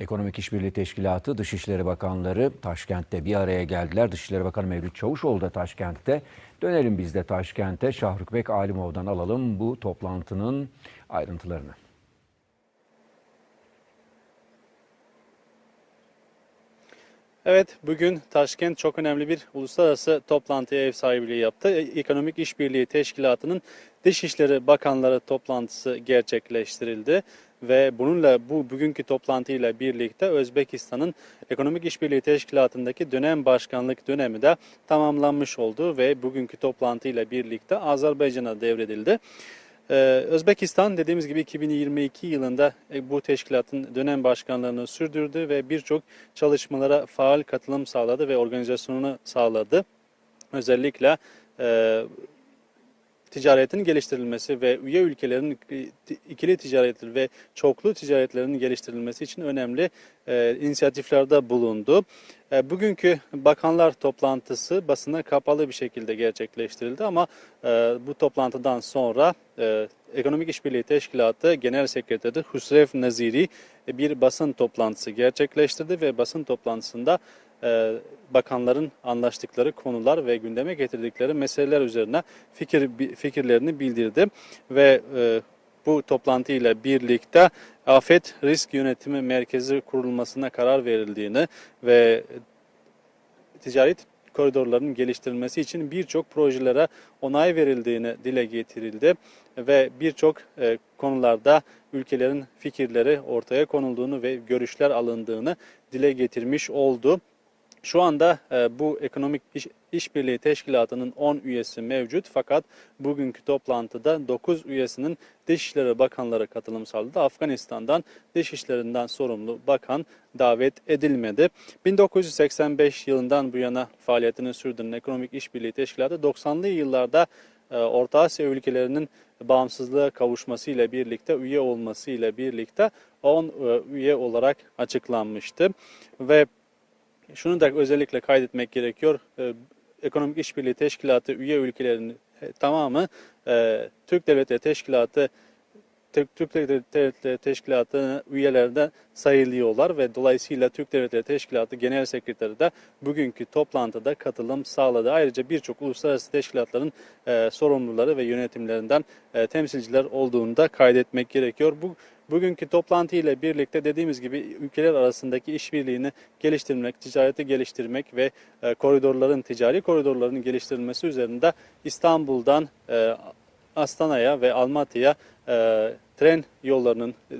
Ekonomik İşbirliği Teşkilatı Dışişleri Bakanları Taşkent'te bir araya geldiler. Dışişleri Bakanı Mevlüt Çavuşoğlu da Taşkent'te. Dönelim biz de Taşkent'e. Şahrukbek Alimov'dan alalım bu toplantının ayrıntılarını. Evet, bugün Taşkent çok önemli bir uluslararası toplantıya ev sahipliği yaptı. E, Ekonomik İşbirliği Teşkilatı'nın Dışişleri Bakanları toplantısı gerçekleştirildi ve bununla bu bugünkü toplantıyla birlikte Özbekistan'ın Ekonomik İşbirliği Teşkilatı'ndaki dönem başkanlık dönemi de tamamlanmış oldu ve bugünkü toplantıyla birlikte Azerbaycan'a devredildi. Ee, Özbekistan dediğimiz gibi 2022 yılında e, bu teşkilatın dönem başkanlığını sürdürdü ve birçok çalışmalara faal katılım sağladı ve organizasyonunu sağladı. Özellikle e, ticaretin geliştirilmesi ve üye ülkelerin e, ikili ticaretleri ve çoklu ticaretlerinin geliştirilmesi için önemli e, inisiyatiflerde bulundu. E, bugünkü bakanlar toplantısı basına kapalı bir şekilde gerçekleştirildi ama e, bu toplantıdan sonra e, Ekonomik İşbirliği Teşkilatı Genel Sekreteri Husrev Naziri e, bir basın toplantısı gerçekleştirdi ve basın toplantısında bakanların anlaştıkları konular ve gündeme getirdikleri meseleler üzerine fikir fikirlerini bildirdi ve e, bu toplantıyla birlikte afet risk yönetimi merkezi kurulmasına karar verildiğini ve ticaret koridorlarının geliştirilmesi için birçok projelere onay verildiğini dile getirildi ve birçok e, konularda ülkelerin fikirleri ortaya konulduğunu ve görüşler alındığını dile getirmiş oldu. Şu anda e, bu ekonomik iş, işbirliği teşkilatının 10 üyesi mevcut fakat bugünkü toplantıda 9 üyesinin Dışişleri Bakanları katılım sağladı. Afganistan'dan Dışişlerinden sorumlu bakan davet edilmedi. 1985 yılından bu yana faaliyetini sürdüren Ekonomik İşbirliği Teşkilatı 90'lı yıllarda e, Orta Asya ülkelerinin bağımsızlığa kavuşmasıyla birlikte üye olmasıyla birlikte 10 e, üye olarak açıklanmıştı ve şunu da özellikle kaydetmek gerekiyor. E, Ekonomik İşbirliği Teşkilatı üye ülkelerinin e, tamamı e, Türk Devletleri Teşkilatı Türk, Devletleri Teşkilatı üyelerden sayılıyorlar ve dolayısıyla Türk Devletleri Teşkilatı Genel Sekreteri de bugünkü toplantıda katılım sağladı. Ayrıca birçok uluslararası teşkilatların e, sorumluları ve yönetimlerinden e, temsilciler olduğunu da kaydetmek gerekiyor. Bu Bugünkü toplantı ile birlikte dediğimiz gibi ülkeler arasındaki işbirliğini geliştirmek, ticareti geliştirmek ve e, koridorların, ticari koridorların geliştirilmesi üzerinde İstanbul'dan e, Astana'ya ve Almatya'ya e, tren yollarının e,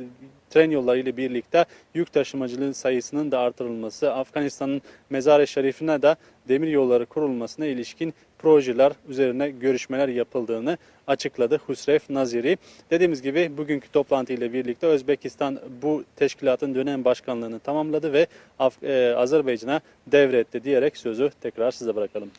tren yolları ile birlikte yük taşımacılığın sayısının da artırılması, Afganistan'ın Mezar-ı Şerif'ine de demir yolları kurulmasına ilişkin projeler üzerine görüşmeler yapıldığını açıkladı Husrev Naziri. Dediğimiz gibi bugünkü toplantı ile birlikte Özbekistan bu teşkilatın dönem başkanlığını tamamladı ve e, Azerbaycan'a devretti diyerek sözü tekrar size bırakalım.